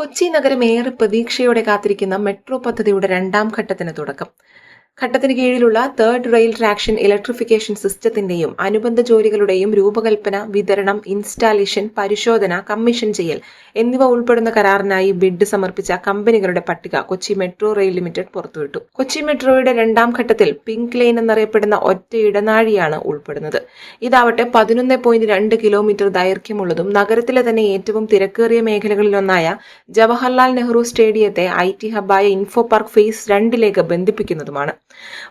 കൊച്ചി നഗരം ഏറെ പ്രതീക്ഷയോടെ കാത്തിരിക്കുന്ന മെട്രോ പദ്ധതിയുടെ രണ്ടാം ഘട്ടത്തിന് തുടക്കം. ഘട്ടത്തിന് കീഴിലുള്ള തേർഡ് റെയിൽ ട്രാക്ഷൻ ഇലക്ട്രിഫിക്കേഷൻ സിസ്റ്റത്തിന്റെയും അനുബന്ധ ജോലികളുടെയും രൂപകൽപ്പന വിതരണം ഇൻസ്റ്റാളേഷൻ പരിശോധന കമ്മീഷൻ ചെയ്യൽ എന്നിവ ഉൾപ്പെടുന്ന കരാറിനായി ബിഡ് സമർപ്പിച്ച കമ്പനികളുടെ പട്ടിക കൊച്ചി മെട്രോ റെയിൽ ലിമിറ്റഡ് പുറത്തുവിട്ടു. കൊച്ചി മെട്രോയുടെ രണ്ടാം ഘട്ടത്തിൽ പിങ്ക് ലൈൻ എന്നറിയപ്പെടുന്ന ഒറ്റ ഇടനാഴിയാണ് ഉൾപ്പെടുന്നത്. ഇതാവട്ടെ പതിനൊന്ന് പോയിന്റ് രണ്ട് കിലോമീറ്റർ ദൈർഘ്യമുള്ളതും നഗരത്തിലെ തന്നെ ഏറ്റവും തിരക്കേറിയ മേഖലകളിലൊന്നായ ജവഹർലാൽ നെഹ്റു സ്റ്റേഡിയത്തെ ഐ ടി ഹബായ ഇൻഫോ പാർക്ക് ഫേസ് രണ്ടിലേക്ക് ബന്ധിപ്പിക്കുന്നതുമാണ്.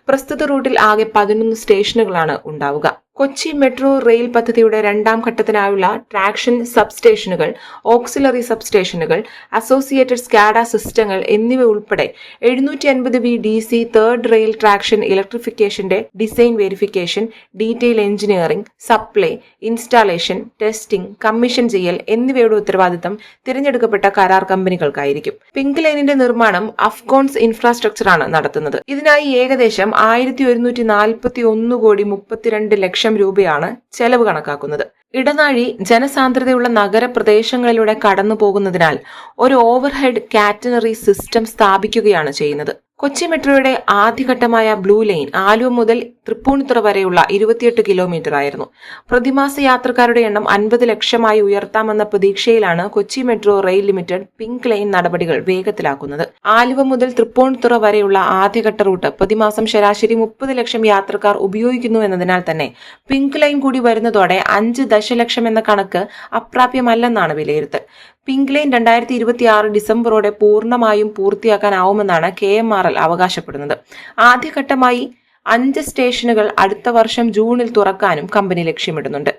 പ്രസ്തുത റൂട്ടിൽ ആകെ പതിനൊന്ന് സ്റ്റേഷനുകളാണ് ഉണ്ടാവുക. കൊച്ചി മെട്രോ റെയിൽ പദ്ധതിയുടെ രണ്ടാം ഘട്ടത്തിനായുള്ള ട്രാക്ഷൻ സബ്സ്റ്റേഷനുകൾ ഓക്സിലറി സബ്സ്റ്റേഷനുകൾ അസോസിയേറ്റഡ് സ്കാഡ സിസ്റ്റങ്ങൾ എന്നിവ ഉൾപ്പെടെ എഴുന്നൂറ്റി അൻപത് B D C third rail traction ഇലക്ട്രിഫിക്കേഷന്റെ design verification detail engineering supply installation testing commission ചെയ്യൽ എന്നിവയുടെ ഉത്തരവാദിത്തം തിരഞ്ഞെടുക്കപ്പെട്ട കരാർ കമ്പനികൾക്കായിരിക്കും. പിങ്ക് ലൈനിന്റെ നിർമ്മാണം അഫ്കോൺസ് ഇൻഫ്രാസ്ട്രക്ചറാണ് നടത്തുന്നത്. ഇതിനായി ഏകദേശം ആയിരത്തി കോടി മുപ്പത്തിരണ്ട് ലക്ഷം രൂപയാണ് ചെലവ് കണക്കാക്കുന്നത്. ഇടനാഴി ജനസാന്ദ്രതയുള്ള നഗരപ്രദേശങ്ങളിലൂടെ കടന്നു പോകുന്നതിനാൽ ഒരു ഓവർഹെഡ് കാറ്റനറി സിസ്റ്റം സ്ഥാപിക്കുകയാണ് ചെയ്യുന്നത്. കൊച്ചി മെട്രോയുടെ ആദ്യഘട്ടമായ ബ്ലൂ ലൈൻ ആലുവ മുതൽ തൃപ്പൂണിത്തുറ വരെയുള്ള ഇരുപത്തിയെട്ട് കിലോമീറ്റർ ആയിരുന്നു. പ്രതിമാസ യാത്രക്കാരുടെ എണ്ണം അൻപത് ലക്ഷമായി ഉയർത്താമെന്ന പ്രതീക്ഷയിലാണ് Kochi metro rail limited pink line നടപടികൾ വേഗത്തിലാക്കുന്നത്. ആലുവ മുതൽ തൃപ്പൂണിത്തുറ വരെയുള്ള ആദ്യഘട്ട റൂട്ട് പ്രതിമാസം ശരാശരി മുപ്പത് ലക്ഷം യാത്രക്കാർ ഉപയോഗിക്കുന്നു എന്നതിനാൽ തന്നെ പിങ്ക് ലൈൻ കൂടി വരുന്നതോടെ അഞ്ച് ദശലക്ഷം എന്ന കണക്ക് അപ്രാപ്യമല്ലെന്നാണ് വിലയിരുത്തൽ. പിങ്ക് ലൈൻ രണ്ടായിരത്തി ഇരുപത്തി ആറ് ഡിസംബറോടെ പൂർണമായും പൂർത്തിയാക്കാനാവുമെന്നാണ് കെ എം ആർ എൽ അവകാശപ്പെടുന്നത്. ആദ്യഘട്ടമായി അഞ്ച് സ്റ്റേഷനുകൾ അടുത്ത വർഷം ജൂണിൽ തുറക്കാനും കമ്പനി ലക്ഷ്യമിടുന്നുണ്ട്.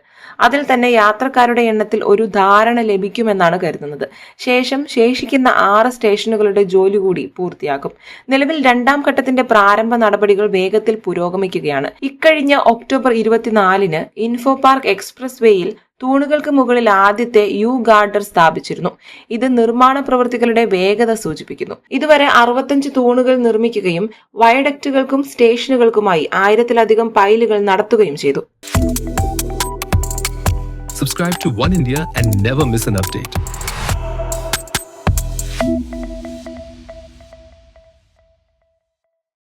അതിൽ തന്നെ യാത്രക്കാരുടെ എണ്ണത്തിൽ ഒരു ധാരണ ലഭിക്കുമെന്നാണ് കരുതുന്നത്. ശേഷം ശേഷിക്കുന്ന ആറ് സ്റ്റേഷനുകളുടെ ജോലി കൂടി പൂർത്തിയാക്കും. നിലവിൽ രണ്ടാം ഘട്ടത്തിന്റെ പ്രാരംഭ നടപടികൾ വേഗത്തിൽ പുരോഗമിക്കുകയാണ്. ഇക്കഴിഞ്ഞ ഒക്ടോബർ ഇരുപത്തിനാലിന് ഇൻഫോ പാർക്ക് എക്സ്പ്രസ് വേയിൽ തൂണുകൾക്ക് മുകളിൽ ആദ്യത്തെ യു ഗാർഡർ സ്ഥാപിച്ചിരുന്നു. ഇത് നിർമ്മാണ പ്രവൃത്തികളുടെ വേഗത സൂചിപ്പിക്കുന്നു. ഇതുവരെ അറുപത്തഞ്ച് തൂണുകൾ നിർമ്മിക്കുകയും വയഡക്റ്റുകൾക്കും സ്റ്റേഷനുകൾക്കുമായി ആയിരത്തിലധികം പൈലുകൾ നടത്തുകയും ചെയ്തു. Subscribe to One India and never miss an update.